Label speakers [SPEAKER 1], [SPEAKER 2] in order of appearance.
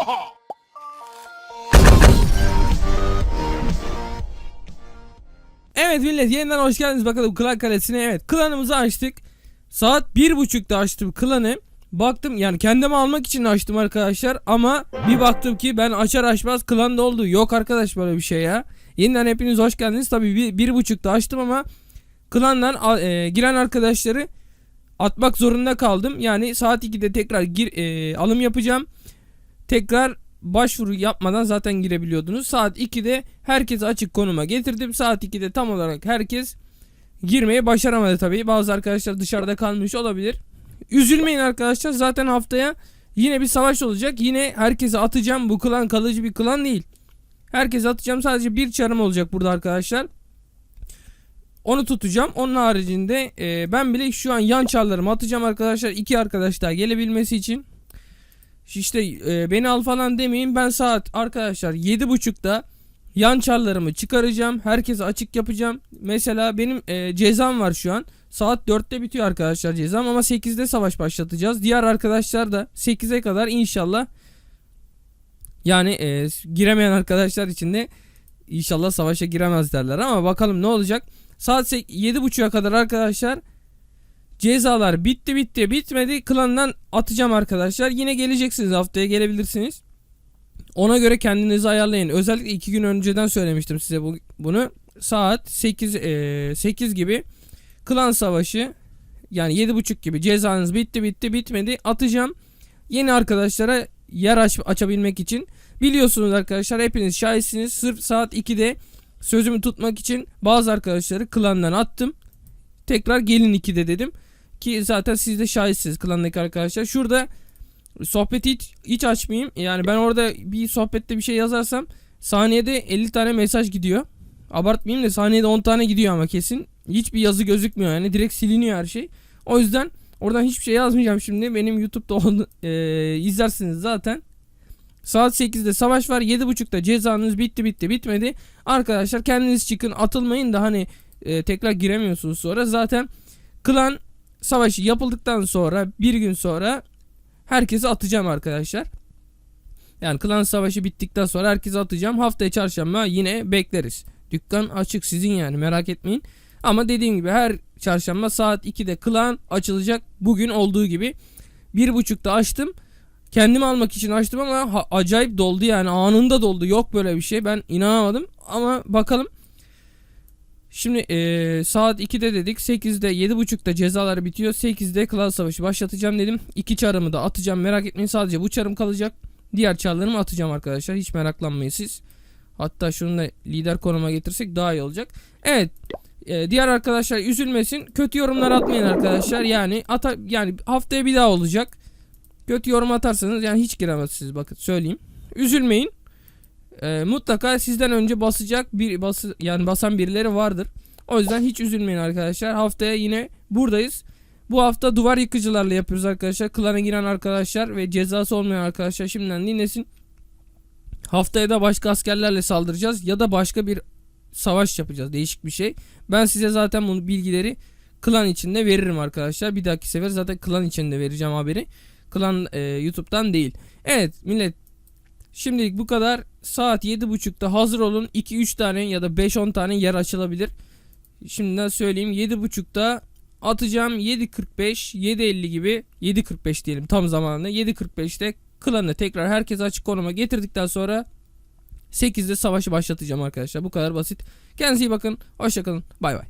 [SPEAKER 1] Evet millet yeniden hoş geldiniz bakalım klan kalesine. Evet klanımızı açtık. Saat bir buçukta açtım klanı. Baktım yani kendime almak için açtım arkadaşlar ama bir baktım ki ben açar açmaz klan doldu. Yok arkadaş böyle bir şey ya. Yeniden hepiniz hoş geldiniz. Tabii bir, bir buçukta açtım ama klandan e, giren arkadaşları atmak zorunda kaldım. Yani saat 2'de tekrar gir, e, alım yapacağım. Tekrar başvuru yapmadan zaten girebiliyordunuz. Saat 2'de herkesi açık konuma getirdim. Saat 2'de tam olarak herkes girmeyi başaramadı tabii. Bazı arkadaşlar dışarıda kalmış olabilir. Üzülmeyin arkadaşlar. Zaten haftaya yine bir savaş olacak. Yine herkese atacağım. Bu klan kalıcı bir klan değil. Herkese atacağım. Sadece bir çarım olacak burada arkadaşlar. Onu tutacağım. Onun haricinde e, ben bile şu an yan çarlarımı atacağım arkadaşlar. İki arkadaş daha gelebilmesi için. İşte e, beni al falan demeyin. Ben saat arkadaşlar 7.30'da yan çarlarımı çıkaracağım. Herkese açık yapacağım. Mesela benim e, cezam var şu an. Saat 4'te bitiyor arkadaşlar cezam ama 8'de savaş başlatacağız. Diğer arkadaşlar da 8'e kadar inşallah yani e, giremeyen arkadaşlar için de inşallah savaşa giremez derler ama bakalım ne olacak. Saat 7.30'a kadar arkadaşlar cezalar bitti bitti bitmedi. Klandan atacağım arkadaşlar. Yine geleceksiniz haftaya gelebilirsiniz. Ona göre kendinizi ayarlayın. Özellikle 2 gün önceden söylemiştim size bu, bunu. Saat 8 e, 8 gibi klan savaşı yani 7.30 gibi cezanız bitti bitti bitmedi atacağım. Yeni arkadaşlara yer aç, açabilmek için biliyorsunuz arkadaşlar hepiniz şahitsiniz. Sırf saat 2'de sözümü tutmak için bazı arkadaşları klandan attım. Tekrar gelin 2'de dedim. Ki zaten siz de şahitsiniz klandaki arkadaşlar. Şurada sohbeti hiç, hiç açmayayım. Yani ben orada bir sohbette bir şey yazarsam saniyede 50 tane mesaj gidiyor. Abartmayayım da saniyede 10 tane gidiyor ama kesin. Hiçbir yazı gözükmüyor yani direkt siliniyor her şey. O yüzden oradan hiçbir şey yazmayacağım şimdi. Benim YouTube'da onu e, izlersiniz zaten. Saat 8'de savaş var. 7.30'da cezanız bitti bitti bitmedi. Arkadaşlar kendiniz çıkın atılmayın da hani e, tekrar giremiyorsunuz sonra. Zaten klan savaşı yapıldıktan sonra bir gün sonra herkesi atacağım arkadaşlar. Yani klan savaşı bittikten sonra herkesi atacağım. Haftaya çarşamba yine bekleriz. Dükkan açık sizin yani merak etmeyin. Ama dediğim gibi her çarşamba saat 2'de klan açılacak. Bugün olduğu gibi. Bir buçukta açtım. Kendimi almak için açtım ama acayip doldu yani anında doldu. Yok böyle bir şey. Ben inanamadım ama bakalım. Şimdi eee, saat 2'de dedik. 8'de 7.30'da cezaları bitiyor. 8'de klan savaşı başlatacağım dedim. İki çarımı da atacağım. Merak etmeyin sadece bu çarım kalacak. Diğer çarlarımı atacağım arkadaşlar. Hiç meraklanmayın siz. Hatta şunu da lider konuma getirsek daha iyi olacak. Evet. eee, diğer arkadaşlar üzülmesin. Kötü yorumlar atmayın arkadaşlar. Yani ata yani haftaya bir daha olacak. Kötü yorum atarsanız yani hiç giremezsiniz bakın söyleyeyim. Üzülmeyin. Ee, mutlaka sizden önce basacak bir bası yani basan birileri vardır. O yüzden hiç üzülmeyin arkadaşlar. Haftaya yine buradayız. Bu hafta duvar yıkıcılarla yapıyoruz arkadaşlar. Klana giren arkadaşlar ve cezası olmayan arkadaşlar şimdiden dinlesin. Haftaya da başka askerlerle saldıracağız ya da başka bir savaş yapacağız. Değişik bir şey. Ben size zaten bunu bilgileri klan içinde veririm arkadaşlar. Bir dahaki sefer zaten klan içinde vereceğim haberi. Klan e, YouTube'dan değil. Evet millet şimdilik bu kadar. Saat 7.30'da hazır olun. 2-3 tane ya da 5-10 tane yer açılabilir. Şimdiden söyleyeyim 7.30'da atacağım 7.45 7.50 gibi 7.45 diyelim tam zamanında 7.45'te klanı tekrar herkes açık konuma getirdikten sonra 8'de savaşı başlatacağım arkadaşlar. Bu kadar basit. Kendinize iyi bakın. Hoşçakalın. Bay bay.